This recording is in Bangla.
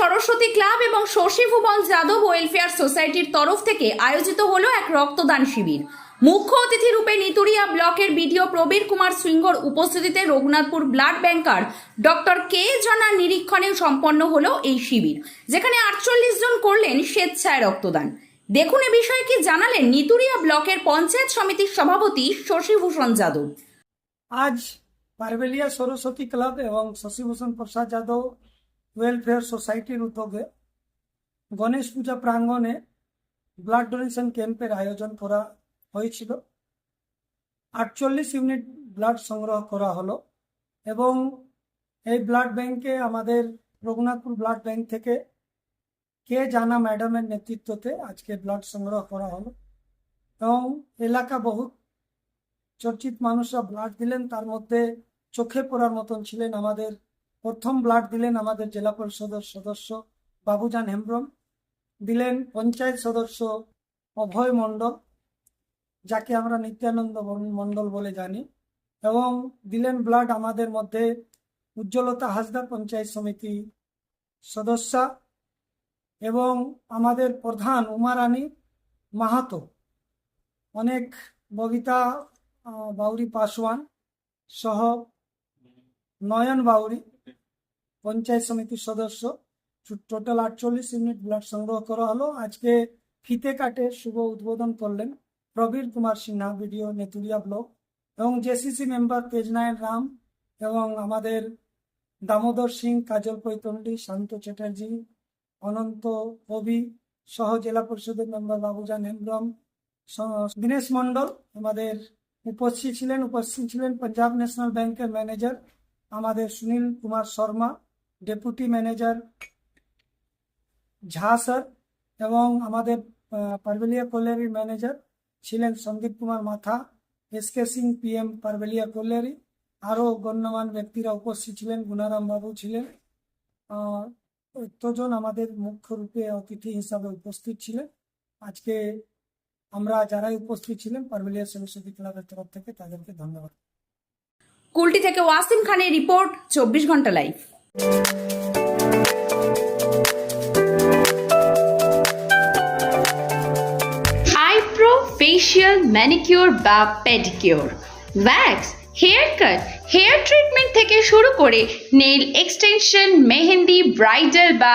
সরস্বতী ক্লাব এবং শশী ভুবন যাদব ওয়েলফেয়ার সোসাইটির তরফ থেকে আয়োজিত হলো এক রক্তদান শিবির। মুখ্য অতিথি রূপে নিতুরিয়া ব্লকের বিডিও প্রবীর কুমার সিংহর উপস্থিতিতে রঘুনাথপুর ব্লাড ব্যাংকার ডক্টর কে জানার নিরীক্ষণে সম্পন্ন হলো এই শিবির, যেখানে আটচল্লিশ জন করলেন স্বেচ্ছায় রক্তদান। দেখুন এ বিষয়ে কি জানালেন নিতুরিয়া ব্লকের পঞ্চায়েত সমিতির সভাপতি শশীভূষণ যাদব। আজ পারবেলিয়া সরস্বতী ক্লাব এবং শশীভূষণ প্রসাদ যাদব ওয়েলফেয়ার সোসাইটির উদ্যোগে গণেশ পূজা প্রাঙ্গণে ব্লাড ডোনেশন ক্যাম্পের আয়োজন করা হয়েছিল। আটচল্লিশ ইউনিট ব্লাড সংগ্রহ করা হলো এবং এই ব্লাড ব্যাংকে আমাদের রঘুনাথপুর ব্লাড ব্যাংক থেকে কে জানা ম্যাডামের নেতৃত্বতে আজকে ব্লাড সংগ্রহ করা হলো এবং এলাকা বহুত চর্চিত মানুষরা ব্লাড দিলেন, তার মধ্যে চোখে পড়ার মতন ছিলেন আমাদের প্রথম ব্লাড দিলেন আমাদের জেলা পরিষদের সদস্য বাবুজান হেমব্রম, দিলেন পঞ্চায়েত সদস্য অভয় মণ্ডল, যাকে আমরা নিত্যানন্দ মণ্ডল বলে জানি, এবং দিলেন ব্লাড আমাদের মধ্যে উজ্জ্বলতা হাসদার পঞ্চায়েত সমিতি সদস্যা এবং আমাদের প্রধান উমারানী মাহাতো। অনেক ববিতা বাউরি পাসওয়ান সহ নয়ন বাউরি পঞ্চায়েত সমিতির সদস্য। টোটাল আটচল্লিশ ইউনিট ব্লাড সংগ্রহ করা হলো। আজকে ফিতে কাটে শুভ উদ্বোধন করলেন প্রবীর কুমার সিনহা, বিডিও নেতুলিয়া ব্লক। এবং জেসিসি মেম্বার তেজনায়ন রাম এবং আমাদের দামোদর সিং, কাজল কৈতন্ডি শান্ত চ্যাটার্জি, অনন্ত কবি সহ জেলা পরিষদের মেম্বার বাবুজান হেমব্রম দীনেশ মন্ডল আমাদের উপস্থিত ছিলেন। উপস্থিত ছিলেন পাঞ্জাব ন্যাশনাল ব্যাংকের ম্যানেজার আমাদের Sunil Kumar Sharma. Deputy manager Jha sir এবং আমাদের পারবেলিয়া কোলেরির ম্যানেজার ছিলেন Sandip Kumar Matha, S K Singh PM Parbelia colliery আরও গণ্যমান ব্যক্তিরা উপস্থিত ছিলেন, গুণারাম বাবু ছিলেন। এতজন আমাদের মুখ্য রূপে অতিথি হিসাবে উপস্থিত ছিলেন। আজকে আমরা যারাই উপস্থিত ছিলেন পারবেলিয়া সরস্বতী ক্লাবের তরফ থেকে তাদেরকে ধন্যবাদ। কুলটি থেকে ওয়াসিম খানের রিপোর্ট, চব্বিশ ঘণ্টা লাইভ। আইব্রো ফেসিয়াল ম্যানিকিউর বা pedicure wax hair cut hair treatment থেকে শুরু করে নেল এক্সটেনশন মেহেন্দি ব্রাইডাল বা